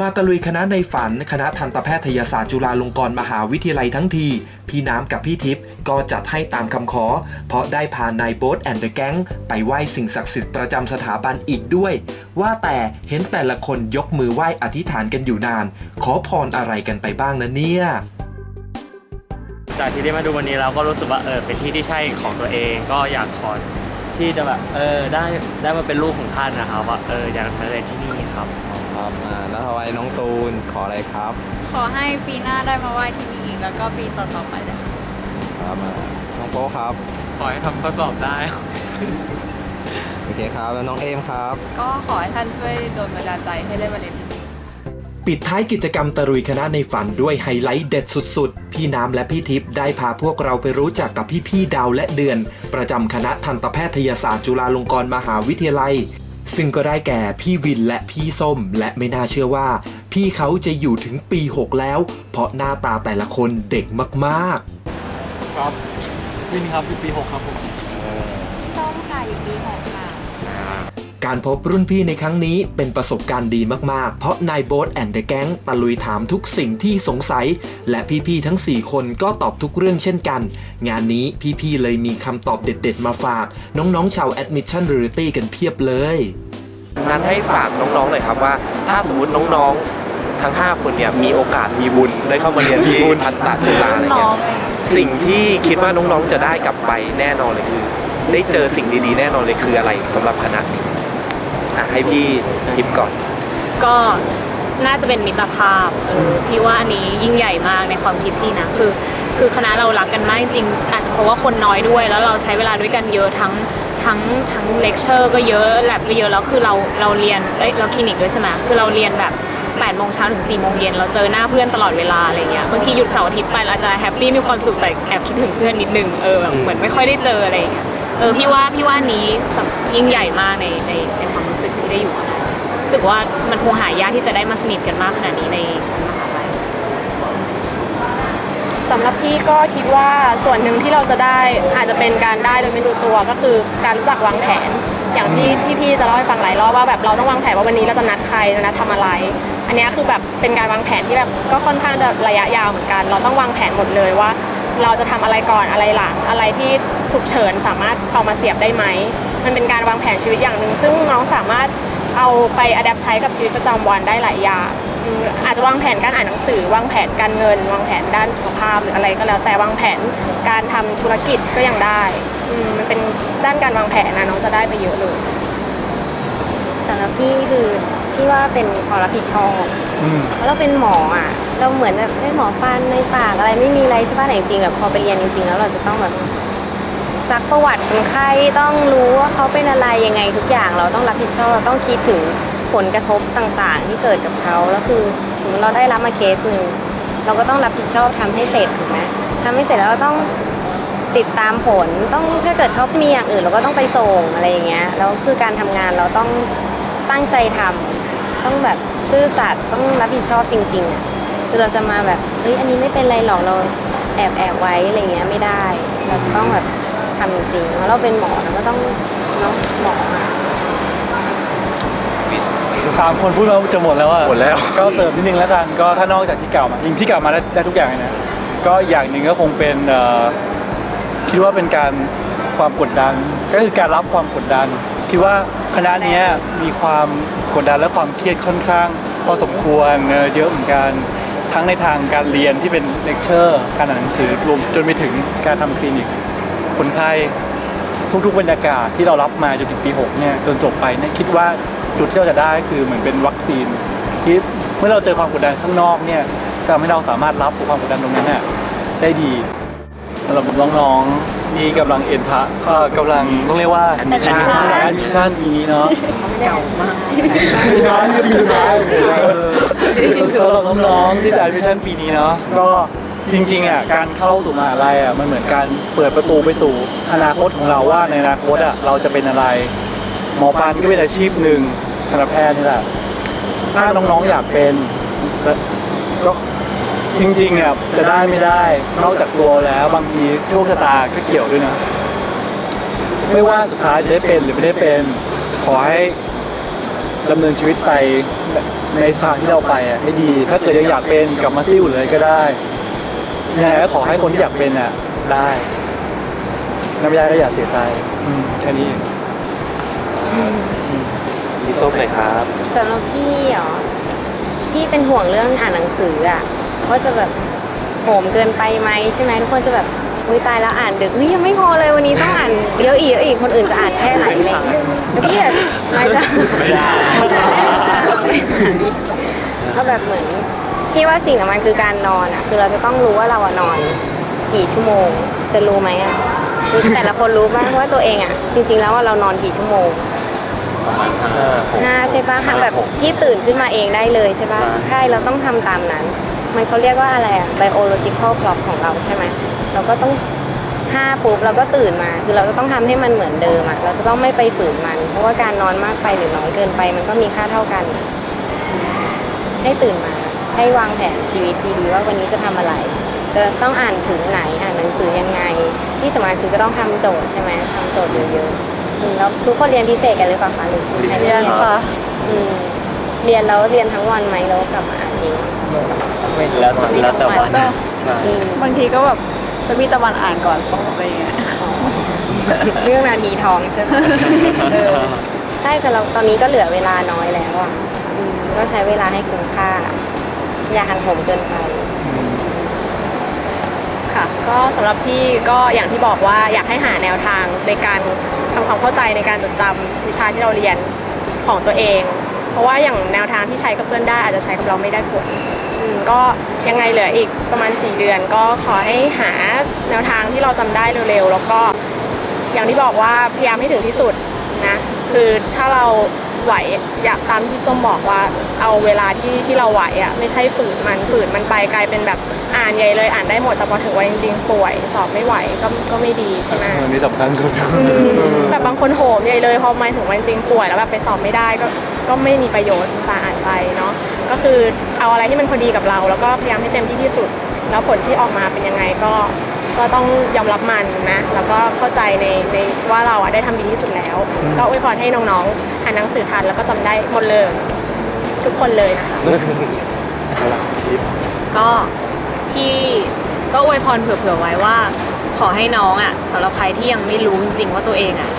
มาตะลุยคณะในฝันคณะทันตแพทยศาสตร์จุฬาลงกรณ์มหาวิทยาลัยทั้งที พี่น้ำกับพี่ทิพย์ก็จัดให้ตามคำขอ เพราะได้พานายโบ๊ทแอนเดอะแก๊งไปไหว้สิ่งศักดิ์สิทธิ์ประจำสถาบันอีกด้วย ว่าแต่เห็นแต่ละคนยกมือไหว้อธิษฐานกันอยู่นาน ขอพรอะไรกันไปบ้างนะเนี่ยจากที่ได้มาดูวันนี้เราก็รู้สึกว่าเออเป็นที่ที่ใช่ของตัวเอง ก็อยากขอที่จะแบบเออได้ได้มาเป็นลูกของท่านนะครับว่าเอออยากมาเรียนที่นี่ครับ ครับอ่าแล้วทวายน้องตูนขออะไรครับขอให้ปีหน้าได้มาไหว้ที่นี่อีกแล้วก็ปีต่อๆไปได้ครับอ่าน้องโป๊ครับ ขอให้ทำข้อสอบได้ โอเคครับ แล้วน้องเอมครับ ก็ขอให้ท่านช่วยโดนบันดาลใจให้ได้มาเรียนที่นี่ ปิดท้ายกิจกรรมตะรุยคณะในฝันด้วยไฮไลท์เด็ดสุดๆ พี่น้ำและพี่ทิพย์ได้พาพวกเราไปรู้จักกับพี่ๆดาวและเดือน ประจำคณะทันตแพทยศาสตร์จุฬาลงกรณ์มหาวิทยาลัย ซึ่งก็ได้แก่พี่วินและพี่ส้มและไม่น่าเชื่อว่า พี่เขาจะอยู่ถึงปี 6 แล้ว เพราะหน้าตาแต่ละคนเด็กมากๆครับวินครับอยู่ปีหกครับผมส้มค่ะอยู่ปีหกค่ะ การพบรุ่นพี่ในครั้งนี้เป็นประสบการณ์ดีมาก ๆ เพราะนายโบ๊ทแอนด์เดอะแก๊งตะลุยถามทุกสิ่งที่สงสัย และพี่ ๆ ทั้ง 4 คนก็ตอบทุกเรื่องเช่นกัน งานนี้พี่ ๆ เลยมีคำตอบเด็ด ๆ มาฝาก น้อง ๆ ชาว Admission Reality กันเพียบเลยงั้นให้ฝากน้องๆหน่อยครับว่า ถ้าสมมติน้องๆทั้ง 5 คนเนี่ยมีโอกาสมีบุญได้เข้ามาเรียนที่ทันตจุฬาอะไรเงี้ยสิ่งที่คิดว่าน้องๆจะได้กลับไปแน่นอนเลยคือ ได้เจอสิ่งดีๆ แน่นอนเลยคืออะไรสำหรับคณะนี้ ให้พี่ทิปก่อน ก็น่าจะเป็นมิตรภาพเออพี่ว่าอันนี้ยิ่งใหญ่มากในความคิดพี่นะคือ คือคณะเรารักกันมากจริงๆอาจจะเพราะว่าคนน้อยด้วย แล้วเราใช้เวลาด้วยกันเยอะทั้งทั้งทั้งเลคเชอร์ก็เยอะแลบก็เยอะแล้วคือเราเราเรียนเอ้ยเราคลินิกด้วยใช่ไหมคือเราเรียนแบบ8ปดโมงเช้าถึง4ี่โมงเย็นเราเจอหน้าเพื่อนตลอดเวลาอะไรเงี้ยบางทีหยุดเสาร์อาทิตย์ไปเราอาจจะแฮปปี้มีความสุขแต่แอบคิดถึงเพื่อนนิดนึงเออแบบเหมือนไม่ค่อยได้เจออะไรเงี้ยเออพี่ว่าพี่ว่านี้สำยิ่งใหญ่มากในในในความรู้สึก ที่ได้อยู่กับเขารู้สึกว่ามันคงหายากที่จะได้มาสนิทกันมากขนาดนี้ในชั้นมหาลัยสำหรับพี่ก็คิดว่าส่วนหนึ่งที่เราจะได้อาจจะเป็นการได้โดยไม่รู้ตัวก็คือการรู้จักวางแผน อย่างที่ที่พี่จะเล่าให้ฟังหลายรอบว่าแบบเราต้องวางแผนว่าวันนี้เราจะนัดใครจะนัดทำอะไร อันเนี้ยคือแบบเป็นการวางแผนที่แบบก็ค่อนข้างจะระยะยาวเหมือนกัน เราต้องวางแผนหมดเลยว่า เราจะทำอะไรก่อนอะไรหลังอะไรที่ฉุกเฉินสามารถเอามาเสียบได้ไหม มันเป็นการวางแผนชีวิตอย่างหนึ่งซึ่งน้องสามารถเอาไปอัดแอปใช้กับชีวิตประจำวันได้หลายอย่างอืมอาจจะวางแผนการอ่านหนังสือ วางแผนการเงิน วางแผนด้านสุขภาพหรืออะไรก็แล้วแต่วางแผนการทำธุรกิจก็ยังได้อืมมันเป็นด้านการวางแผนนะน้องจะได้ไปเยอะเลยสำหรับพี่คือพี่ว่าเป็นความรับผิดชอบเพราะเราเป็นหมออะ เราเหมือนแบบได้หมอฟันในปากอะไรไม่มีอะไรใช่ป่ะแต่จริงๆแบบพอไปเรียนจริงๆ แล้วเราจะต้องแบบ ซักประวัติคนไข้ต้องรู้ว่าเขาเป็นอะไรยังไงทุกอย่างเราต้องรับผิดชอบเราต้องคิดถึงผลกระทบต่างๆ ที่เกิดกับเขาแล้วคือสมมติเราได้รับมาเคสหนึ่งเราก็ต้องรับผิดชอบทำให้เสร็จถูกไหมทำให้เสร็จแล้วเราต้องติดตามผลต้องถ้าเกิดเขามีอย่างอื่นเราก็ต้องไปส่งอะไรอย่างเงี้ยแล้วคือการทำงานเราต้องตั้งใจทำต้องแบบซื่อสัตย์ต้องรับผิดชอบจริงๆอะคือเราจะมาแบบเฮ้ยอันนี้ไม่เป็นไรหรอกเราแอบแอบไว้อะไรเงี้ยไม่ได้ เราต้องแบบ ทำจริงๆเพราะเราเป็นหมอเราก็ต้องเนาะหมออะสามคนพูดมาจะหมดแล้วอะหมดแล้ว ก็เติมนิดนึงแล้วกันก็ถ้านอกจากที่เก่ามาจริงที่เก่ามาได้ได้ทุกอย่างเลยนะก็อย่างหนึ่งก็คงเป็นเอ่อคิดว่าเป็นการความกดดัน ก็คือการรับความกดดัน คิดว่าคณะเนี้ยมีความกดดันและความเครียดค่อนข้าง พอสมควรเออเยอะเหมือนกันทั้งในทางการเรียนที่เป็นเลคเชอร์การอ่านหนังสือรวมจนไปถึงการทำคลินิก คนไข้ทุกๆบรรยากาศที่เรารับมาจนถึงปี6เนี่ยจนจบไปเนี่ยคิดว่าจุดที่เราจะได้คือเหมือนเป็นวัคซีนที่เมื่อเราเจอความกดดันข้างนอกเนี่ยจะทำให้เราสามารถรับกับความกดดันตรงนั้นน่ะได้ดีสำหรับน้องๆนี่กำลังเอ็นทะเอ่อกำลังต้องเรียกว่าแอดมิชั่นแอดมิชั่นปีนี้เนาะเก่ามากน้อยอยู่ท้ายสำหรับน้องๆที่จะแอดมิชั่นปีนี้เนาะก็ จริงๆอะการเข้าสู่มหาลัยอะมันเหมือนการเปิดประตูไปสู่อนาคตของเราว่าในอนาคตอะเราจะเป็นอะไรหมอฟันก็เป็นอาชีพหนึ่งทันตแพทย์นี่แหละถ้าน้องๆอยากเป็นก็จริงๆอะจะได้ไม่ได้นอกจากตัวแล้วบางทีโชคชะตาก็เกี่ยวด้วยนะไม่ว่าสุดท้ายจะได้เป็นหรือไม่ได้เป็นขอให้ดำเนินชีวิตไปในทางที่เราไปอะให้ดี ถ้าเกิดยังอยากเป็นกลับมาซิ่วเลยก็ได้ ยังไงก็ขอให้คนที่อยากเป็นอะได้น้ำยาก็อยากเสียใจอืมแค่นี้เองพี่ส้มเลยครับ สำหรับพี่เหรอ พี่เป็นห่วงเรื่องอ่านหนังสืออะว่าจะแบบโหมเกินไปไหมใช่ไหมทุกคนจะแบบอุ้ยตายแล้วอ่านดึกเฮ้ยยังไม่พอเลยวันนี้ต้องอ่านเยอะอีกเยอะอีกคนอื่นจะอ่านแค่ไหนอะไรอย่างเงี้ยแต่พี่แบบไม่ได้ ไม่ได้ ก็แบบเหมือน พี่ว่าสิ่งสำคัญคือการนอนอะคือเราจะต้องรู้ว่าเราอะนอนกี่ชั่วโมง จะรู้ไหมอะคือแต่ละคนรู้บ้างว่าตัวเองอะ จริง ๆ แล้วว่าเรานอนกี่ชั่วโมงประมาณห้าหกห้าใช่ปะทำแบบที่ตื่นขึ้นมาเองได้เลยใช่ปะใช่ใช่เราต้องทำตามนั้น มันเขาเรียกว่าอะไรอะ biological clock ของเราใช่ไหมเราก็ต้องห้าปุ๊บเราก็ตื่นมา คือเราก็ต้องทำให้มันเหมือนเดิมอะเราจะต้องไม่ไปฝืนมัน เพราะว่าการนอนมากไปหรือน้อยเกินไป มันก็มีค่าเท่ากัน ให้ตื่นมา ให้วางแผนชีวิตดีๆว่าวันนี้จะทำอะไร จะต้องอ่านถึงไหนอ่านหนังสือยังไง ที่สำคัญคือก็ต้องทำโจทย์ใช่ไหมทำโจทย์เยอะๆอืมแล้วทุกคนเรียนพิเศษกันหรือเปล่าคะหรือใครเรียนค่ะอืมเรียนแล้วเรียนทั้งวันไหมแล้วกลับมาอ่านเองแล้วแล้วแต่วันใช่อืมบางทีก็แบบจะมีตะวันอ่านก่อนสอบอะไรอย่างเงี้ยเรื่องนาทีทองใช่ไหมเออใช่แต่เราตอนนี้ก็เหลือเวลาน้อยแล้วอะอืมก็ใช้เวลาให้คุ้มค่า อย่าหันโหมเกินไป ค่ะก็สำหรับพี่ก็อย่างที่บอกว่าอยากให้หาแนวทางในการทำความเข้าใจในการจดจำวิชาที่เราเรียนของตัวเอง เพราะว่าอย่างแนวทางที่ใช้กับเพื่อนได้อาจจะใช้กับเราไม่ได้ผลอืมก็ยังไงเหลืออีกประมาณ 4 เดือน ก็ขอให้หาแนวทางที่เราจำได้เร็วๆ แล้วก็ อย่างที่บอกว่าพยายามให้ถึงที่สุดนะ คือถ้าเรา ไหวอยากตามที่ส้มบอกว่าเอาเวลาที่ที่เราไหวอะไม่ใช่ฝืนมันฝืนมันไปกลายเป็นแบบอ่านใหญ่เลยอ่านได้หมดแต่พอถึงวันจริงๆป่วย สอบไม่ไหวก็ก็ไม่ดีใช่ไหมอันนี้สำคัญสุดแบบบางคนโหมใหญ่เลยพอมาถึงวันจริงป่วยแล้วแบบไปสอบไม่ได้ก็ก็ไม่มีประโยชน์สาอ่านไปเนาะก็คือเอาอะไรที่มันพอดีกับเรา แล้วก็พยายามให้เต็มที่ที่สุด แล้วผลที่ออกมาเป็นยังไงก็ ก็ต้องยอมรับมันนะ แล้วก็เข้าใจในในว่าเราอะได้ทำดีที่สุดแล้ว ก็อวยพรให้น้องๆ อ่านหนังสือทันแล้วก็จำได้หมดเลย ทุกคนเลยนะคะก็พี่ก็อวยพรเผื่อๆไว้ว่า ขอให้น้องอะสำหรับใครที่ยังไม่รู้จริงๆ ว่าตัวเองอะ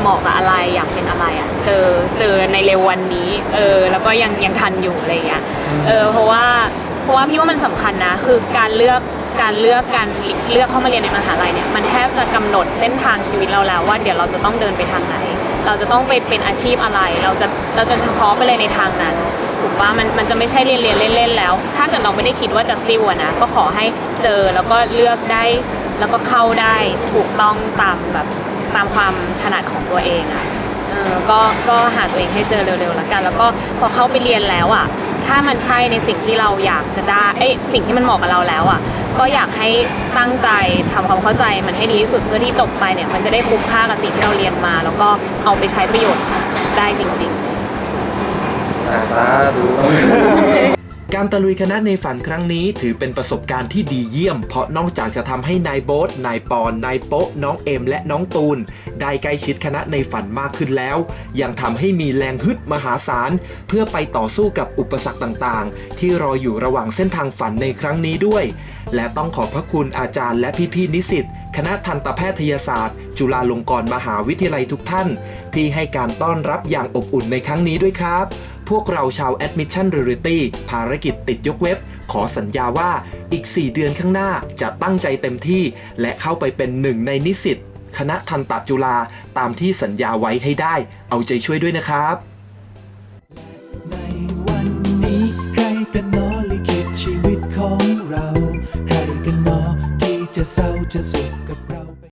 เหมาะกับอะไรอยากเป็นอะไรอะเจอเจอในเร็ววันนี้เออแล้วก็ยังยังทันอยู่อะไรอย่างเงี้ยเออเพราะว่าเพราะว่าพี่ว่ามันสำคัญนะ คือการเลือก การเลือกการเลือกเข้ามาเรียนในมหาลัยเนี่ยมันแทบจะกำหนดเส้นทางชีวิตเราแล้วว่าเดี๋ยวเราจะต้องเดินไปทางไหน เราจะต้องไปเป็นอาชีพอะไร เราจะเราจะเฉพาะไปเลยในทางนั้นถูกปะมันมันจะไม่ใช่เรียนเรียนเล่นๆแล้ว ถ้าเกิดเราไม่ได้คิดว่าจะซิ่วนะก็ขอให้เจอแล้วก็เลือกได้ แล้วก็เข้าได้ถูกต้องตามแบบตามความถนัดของตัวเองอะเออก็ก็หาตัวเองให้เจอเร็วๆแล้วกัน แล้วก็พอเข้าไปเรียนแล้วอะ ถ้ามันใช่ในสิ่งที่เราอยากจะได้เอ้ยสิ่งที่มันเหมาะกับเราแล้วอะก็อยากให้ตั้งใจทำความเข้าใจมันให้ดีที่สุดเพื่อที่จบไปเนี่ยมันจะได้คุ้มค่ากับสิ่งที่เราเรียนมา แล้วก็เอาไปใช้ประโยชน์ได้จริง ๆ อาซาดู การตะลุยคณะในฝันครั้งนี้ ถือเป็นประสบการณ์ที่ดีเยี่ยม เพราะนอกจากจะทำให้นายโบ๊ทนายปอนนายโป๊ะ น้องเอม และน้องตูน ได้ใกล้ชิดคณะในฝันมากขึ้นแล้ว ยังทำให้มีแรงฮึดมหาศาล เพื่อไปต่อสู้กับอุปสรรคต่างๆ ที่รออยู่ระหว่างเส้นทางฝันในครั้งนี้ด้วย และต้องขอบพระคุณอาจารย์และพี่ๆนิสิตคณะทันตแพทยศาสตร์ จุฬาลงกรณ์มหาวิทยาลัยทุกท่าน ที่ให้การต้อนรับอย่างอบอุ่นในครั้งนี้ด้วยครับ พวกเราชาว Admission Reality ภารกิจติดยกเว็บ ขอสัญญาว่าอีก 4 เดือนข้างหน้าจะตั้งใจเต็มที่ และเข้าไปเป็นหนึ่งในนิสิตคณะทันตจุฬาตามที่สัญญาไว้ให้ได้ เอาใจช่วยด้วยนะครับในวันนี้ใครกันหนอลิขิตชีวิตของเรา ใครกันหนอที่จะเศร้าจะสุข